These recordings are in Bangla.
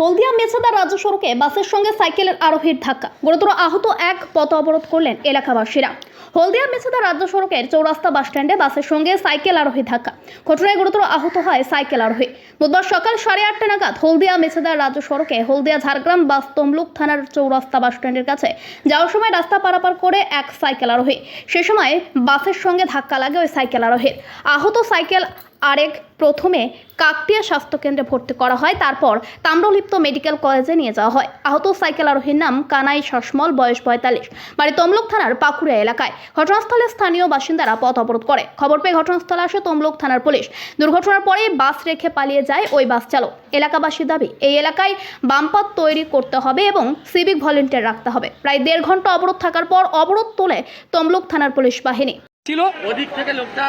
হলদিয়া মেছেদা রাজ্য সড়কে বাসের সঙ্গে সাইকেলের আরোহীর ধাক্কা। গুরুতর আহত এক পথ অবরোধ করলেন এলাকাবাসীরা। হলদিয়া মেছেদা রাজ্য সড়কের চৌরাস্তা বাস স্ট্যান্ডে বাসের সঙ্গে সাইকেল আরোহী ধাক্কা। ঘটনায় গুরুতর আহত হয় সাইকেল আরোহী। বুধবার সকাল সাড়ে আটটা নাগাদ হলদিয়া মেছেদা রাজ্য সড়কে হলদিয়া ঝাড়গ্রাম বাস তমলুক থানার চৌরাস্তা বাস স্ট্যান্ডের কাছে যাওয়ার সময় রাস্তা পারাপার করে এক সাইকেল আরোহী। সে সময় বাসের সঙ্গে ধাক্কা লাগে ওই সাইকেল আরোহীর। আহত সাইকেল আরেক প্রথমে কাকটিয়া স্বাস্থ্যকেন্দ্রে ভর্তি করা হয়। তারপর তাম্রলিপ্ত মেডিকেল কলেজে নিয়ে যাওয়া হয়। আহত সাইকেল আরোহীর নাম কানাই শাসমল বয়স পঁয়তাল্লিশ। বাড়ি তমলুক থানার পাকুড়িয়া এলাকায়। ঘটনাস্থলে স্থানীয় বাসিন্দারা পথ অবরোধ করে। খবর পেয়ে ঘটনাস্থলে আসে তমলুক থানার পুলিশ। দুর্ঘটনার পরে বাস রেখে পালিয়ে যায় ওই বাস চালক। এলাকাবাসীর দাবি এই এলাকায় বামপথ তৈরি করতে হবে এবং সিভিক ভলেন্টিয়ার রাখতে হবে। প্রায় দেড় ঘণ্টা অবরোধ থাকার পর অবরোধ তোলে তমলুক থানার পুলিশ বাহিনী। ছিল।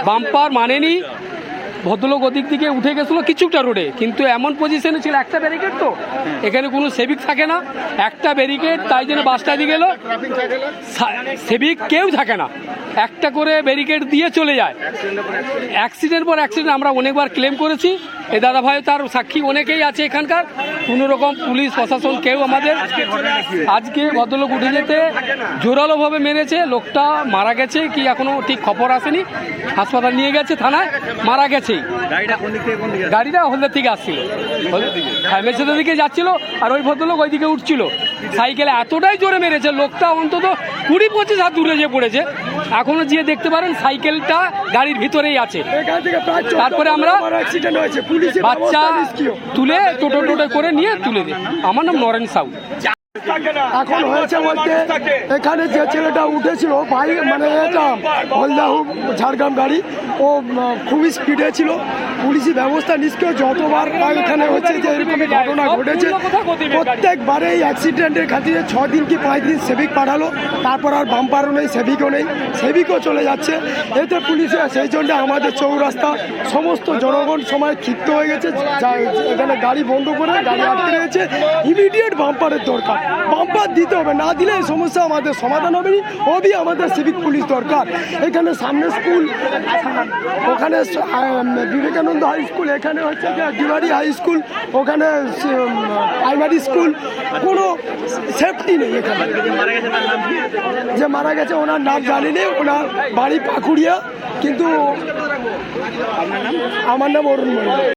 বাম্পার মানেনি। ভদ্রলোক ওদিক দিকে উঠে গেছিল কিছুটা রোডে। কিন্তু এমন পজিশনে ছিল একটা ব্যারিকেড তো? এখানে কোনো সেভিক থাকে না। একটা ব্যারিকেড তাই জন্য বাসটা দিয়ে গেল সেভিক কেউ থাকে না। একটা করে ব্যারিকেড দিয়ে চলে যায়। অ্যাক্সিডেন্ট পর অ্যাক্সিডেন্ট আমরা অনেকবার ক্লেম করেছি। এ দাদা ভাই তার সাক্ষী অনেকেই আছে এখানকার। কোনো রকম পুলিশ প্রশাসন কেউ আমাদের আজকে ভদ্রলোক উঠে যেতে জোরালোভাবে মেরেছে। লোকটা মারা গেছে কি এখনও ঠিক খবর আসেনি। হাসপাতাল নিয়ে গেছে থানায় মারা গেছেই গাড়িটা হলদের থেকে আসছিল? হ্যাঁ মেছেদের দিকে যাচ্ছিল আর ওই ভদ্রলোক ওই দিকে উঠছিল। সাইকেলে এতটাই জোরে মেরেছে লোকটা অন্তত কুড়ি পঁচিশ হাত দূরে যে পড়েছে। এখনও যে দেখতে পারেন সাইকেলটা গাড়ির ভিতরেই আছে। তারপরে আমরা অ্যাক্সিডেন্ট হয়েছে বাচ্চা তুলে টোটো টোটো করে নিয়ে তুলে দিই আমার নাম নরেন সাউ। এখন হয়েছে বলতে এখানে যে ছেলেটা উঠেছিল ভাই মানে এটা হলদাহু ঝাড়গ্রাম গাড়ি ও খুবই স্পিডে ছিল। পুলিশি ব্যবস্থা নিষ্ক্রিয় যতবার এখানে হচ্ছে যে এরকম ঘটনা ঘটেছে প্রত্যেকবারে এই অ্যাক্সিডেন্টের খাতিরে ছ দিন কি পাঁচ দিন সেভিক পাঠালো। তারপর আর বাম্পারও নেই সেভিকও নেই সেভিকও চলে যাচ্ছে। এতে পুলিশে সেই জন্য আমাদের চৌরাস্তা, সমস্ত জনগণ সময় ক্ষিপ্ত হয়ে গেছে। এখানে গাড়ি বন্ধ করে গাড়ি আটকে রয়েছে ইমিডিয়েট বাম্পারের দরকার। বাম্পার দিতে হবে, না দিলে এই সমস্যা আমাদের সমাধান হবে না ওবি আমাদের সিভিক পুলিশ দরকার। এখানে সামনে স্কুল ওখানে বিবেকানন্দ হাই স্কুল, এখানে হচ্ছে ডিমারি হাই স্কুল, ওখানে প্রাইমারি স্কুল, কোনো সেফটি নেই এখানে। যে মারা গেছে, ওনার নাম জানি না ওনার বাড়ি পাকুড়িয়া, কিন্তু আমার নাম অরুণ মন্ডল